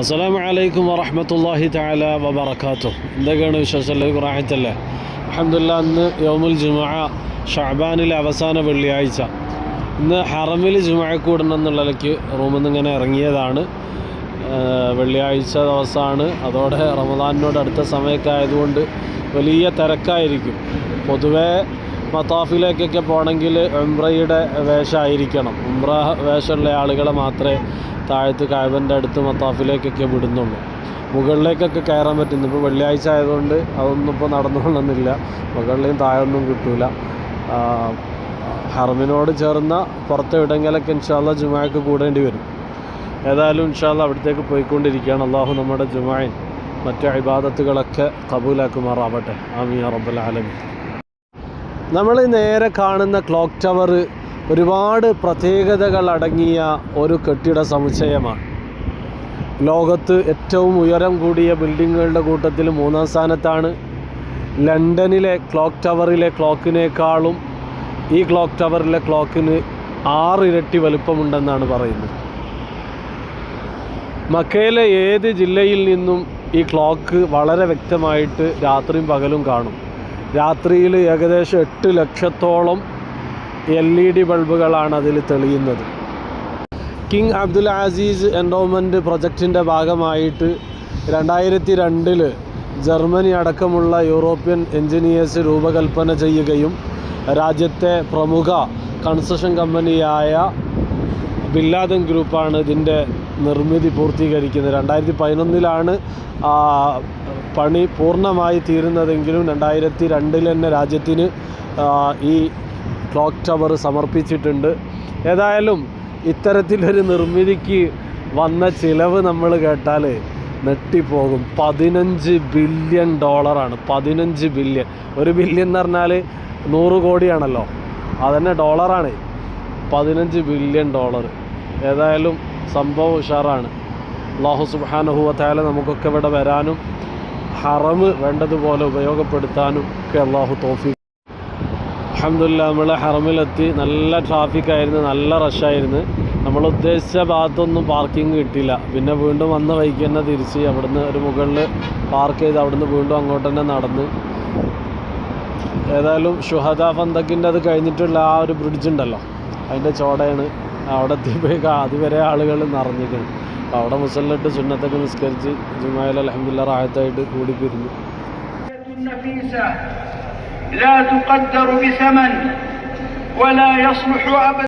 അസ്സലാമു അലൈക്കും വറഹ്മത്തുള്ളാഹി താല വബറകാതുഹു. എന്തൊക്കെയാണ് വിശേഷം ഖുറാഹിത്തല്ലേ റാഹത്തല്ലേ? അന്ന് യോമുൽ യൗമുൽ ഷാബാനിലെ അവസാന വെള്ളിയാഴ്ച. ഇന്ന് ഹറമിൽ ജുമാ കൂടണം എന്നുള്ളതിലേക്ക് റൂമിൽ നിന്ന് ഇങ്ങനെ ഇറങ്ങിയതാണ്. വെള്ളിയാഴ്ച ദിവസമാണ്. അതോടെ റമദാനിനോട് അടുത്ത സമയമൊക്കെ ആയതുകൊണ്ട് വലിയ തിരക്കായിരിക്കും. പൊതുവേ മത്താഫിലേക്കൊക്കെ പോകണമെങ്കിൽ ഉംറയുടെ വേഷമായിരിക്കണം. ഉംറ വേഷമുള്ള ആളുകളെ മാത്രമേ താഴത്ത് കായബന്റെ അടുത്ത് മത്താഫിലേക്കൊക്കെ വിടുന്നുള്ളൂ. മുകളിലേക്കൊക്കെ കയറാൻ പറ്റുന്നു. ഇപ്പോൾ വെള്ളിയാഴ്ച ആയതുകൊണ്ട് അതൊന്നും ഇപ്പോൾ നടന്നുകൊള്ളുന്നില്ല. മുകളിലേയും താഴൊന്നും കിട്ടൂല. ഹർമിനോട് ചേർന്ന പുറത്തെ ഇടങ്ങളിലൊക്കെ ഇൻഷാല്ല ജുമാക്ക് കൂടേണ്ടി വരും. ഏതായാലും ഇൻഷാല്ല അവിടത്തേക്ക് പോയിക്കൊണ്ടിരിക്കുകയാണ്. അള്ളാഹു നമ്മുടെ ജുമായൻ മറ്റു ഇബാദത്തുകളൊക്കെ കബൂലാക്കുമാറാവട്ടെ. ആമീൻ റബ്ബൽ ആലമീൻ. നമ്മൾ നേരെ കാണുന്ന ക്ലോക്ക് ടവർ ഒരുപാട് പ്രത്യേകതകൾ അടങ്ങിയ ഒരു കെട്ടിട സമുച്ചയമാണ്. ലോകത്ത് ഏറ്റവും ഉയരം കൂടിയ ബിൽഡിങ്ങുകളുടെ കൂട്ടത്തിൽ മൂന്നാം സ്ഥാനത്താണ്. ലണ്ടനിലെ ക്ലോക്ക് ടവറിലെ ക്ലോക്കിനേക്കാളും ഈ ക്ലോക്ക് ടവറിലെ ക്ലോക്കിന് ആറിരട്ടി വലുപ്പമുണ്ടെന്നാണ് പറയുന്നത്. മക്കയിലെ ഏത് ജില്ലയിൽ നിന്നും ഈ ക്ലോക്ക് വളരെ വ്യക്തമായിട്ട് രാത്രിയും പകലും കാണും. രാത്രിയിൽ ഏകദേശം എട്ട് ലക്ഷത്തോളം എൽ ഇ ഡി ബൾബുകളാണ് അതിൽ തെളിയുന്നത്. കിങ് അബ്ദുൽ ആസീസ് എൻഡോമെന്റ് പ്രൊജക്റ്റിന്റെ ഭാഗമായിട്ട് രണ്ടായിരത്തി രണ്ടിൽ ജർമ്മനി അടക്കമുള്ള യൂറോപ്യൻ എഞ്ചിനീയേഴ്സ് രൂപകൽപ്പന ചെയ്യുകയും രാജ്യത്തെ പ്രമുഖ കൺസ്ട്രക്ഷൻ കമ്പനിയായ ബില്ലാദൻ ഗ്രൂപ്പാണ് ഇതിന്റെ നിർമ്മിതി പൂർത്തീകരിക്കുന്നത്. രണ്ടായിരത്തി പതിനൊന്നിലാണ് പണി പൂർണമായി തീരുന്നതെങ്കിലും രണ്ടായിരത്തി രണ്ടിൽ തന്നെ രാജ്യത്തിന് ഈ ക്ലോക്ക് ടവർ സമർപ്പിച്ചിട്ടുണ്ട്. ഏതായാലും ഇത്തരത്തിലൊരു നിർമ്മിതിക്ക് വന്ന ചിലവ് നമ്മൾ കേട്ടാൽ നെട്ടിപ്പോകും പതിനഞ്ച് ബില്യൺ ഡോളറാണ്. പതിനഞ്ച് ബില്യൺ. ഒരു ബില്യൺ എന്ന് പറഞ്ഞാൽ നൂറ് കോടിയാണല്ലോ. അതന്നെ ഡോളറാണ്. പതിനഞ്ച് ബില്യൺ ഡോളർ ഏതായാലും സംഭവം ഉഷാറാണ്. അള്ളാഹു സുബാനഹുവത്തായാലും നമുക്കൊക്കെ ഇവിടെ വരാനും ഹറമ് വേണ്ടതുപോലെ ഉപയോഗപ്പെടുത്താനും ഒക്കെ അള്ളാഹു തോഫി അഹമ്മദില്ല നമ്മൾ ഹറമിലെത്തി. നല്ല ട്രാഫിക് ആയിരുന്നു നല്ല റഷായിരുന്നു നമ്മൾ ഉദ്ദേശിച്ച ഭാഗത്തൊന്നും പാർക്കിംഗ് കിട്ടിയില്ല. പിന്നെ വീണ്ടും വന്ന വഴിക്ക് തന്നെ തിരിച്ച് അവിടുന്ന് ഒരു മുകളിൽ പാർക്ക് ചെയ്ത് അവിടുന്ന് വീണ്ടും അങ്ങോട്ട് തന്നെ നടന്ന്. ഏതായാലും ഷുഹദ ഫന്തക്കിന്റെ അത് കഴിഞ്ഞിട്ടുള്ള ആ ഒരു ബ്രിഡ്ജ് ഉണ്ടല്ലോ. അതിന്റെ ചോടയാണ്. അവിടെ എത്തിയപ്പോഴേക്കും അതുവരെ ആളുകൾ നിറഞ്ഞിരിക്കണം അപ്പോൾ അവിടെ മുസല്ലിട്ട് സുന്നത്തൊക്കെ നിസ്കരിച്ച് ജുമായിൽ അലഹമില്ല റാഹത്തായിട്ട് കൂടി പിരിഞ്ഞു نفيسة لا تقدر بثمن ولا يصلح أبدا